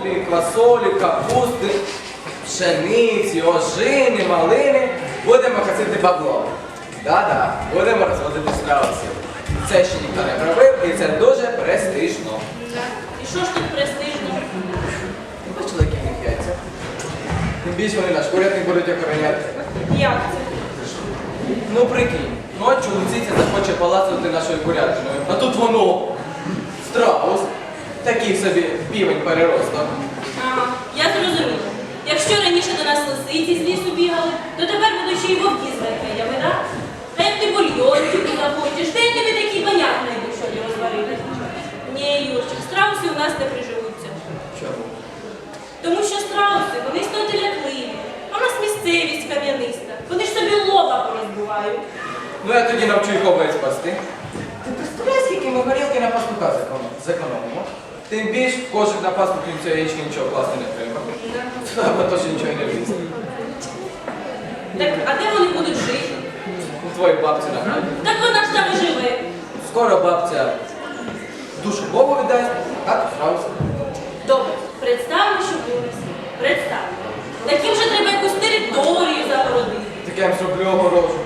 картоплі, квасолі, капусти, пшениці, ожини, малини будемо косити бабло. Да-да, будемо розводити страусів. Це ще ніхто не робив, і це дуже престижно. І що ж тут престижно? Ти бачила, які в них яйця? Тим більше вони наш курятник будуть охороняти. Як це? Ну прикинь, ночі лисиця захоче палацати нашою курятиною, а тут воно страус, такий собі півень переросток. Ага, я зрозуміла. Якщо раніше до нас лисиці з лісу бігали, то тепер будуть ще й вовки з ведмедями, так? А як ти бульйончику захочеш, то я тобі такий баняк знайду, що його зварити. Ні, Юрчик, страуси у нас не приживуться. Чому? Тому що страуси, вони істоти лякливі. А у нас місцевість кам'яниста. Вони ж собі лоба порозбивають. Ну я тоді навчу їх овець пасти. Ти представляєш, скільки ми горілки на пастуха зекономимо? Тим більш в кошик на крім цього яєчки нічого класти не треба. Бо то нічого не влізе. Так, а де вони будуть жити? У твоїй бабці на хаті. Так вона ж там і живе. Скоро бабця душу Богу віддасть, а то страус. Добре, представимо, що буде. Представимо. Таким же треба якусь територію загородити. Таке я їм зроблю огорожу.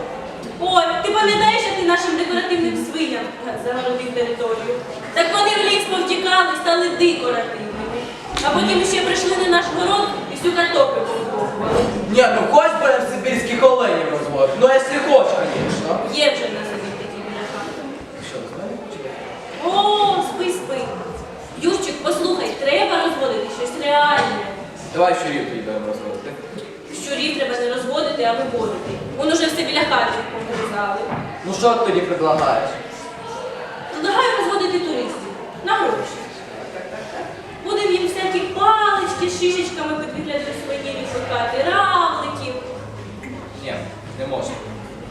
Ой, ти пам'ятаєш, як ти нашим декоративним свиням загородив територію? Так вони в ліс повтікали, стали декоративними. А потім ще прийшли на наш город і всю картоплю повикопували. Ні, ну хоч будемо сибірських оленів розводити. Ну, якщо хоч, звісно. Є вже на селі такі біля хати. Що, з мене почекай? О, спи, спи. Юрчик, послухай, треба розводити щось реальне. Давай щурів тоді будемо розводити. Щурів треба не розводити, а виводити. Вон уже все біля хати повирізали. Ну що ти тоді предлагаєш?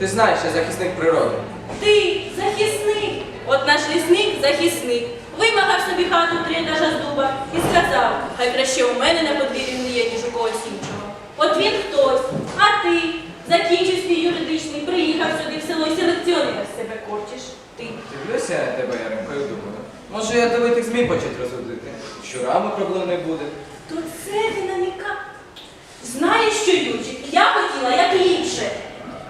Ти знаєш, я захисник природи. Ти захисник. От наш лісник захисник. Вимагав собі хату три етажа з дуба і сказав, хай краще у мене на подвір'ї не є, ніж у когось іншого. От він хтось, а ти закінчив свій юридичний, приїхав сюди в село і селекціонер з себе корчиш. Ти. Дивлюся на тебе, Яремко, і думаю. Може я тебе тих змій почать розводити? З Щурами проблем не буде. То це динаміка. Знаєш що, Юрчик, я хотіла як ліпше.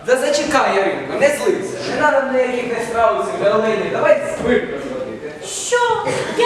Да зачекай, Яринко, не злися. Не треба мені не страусів, не. Давай звик розводити. Що? Я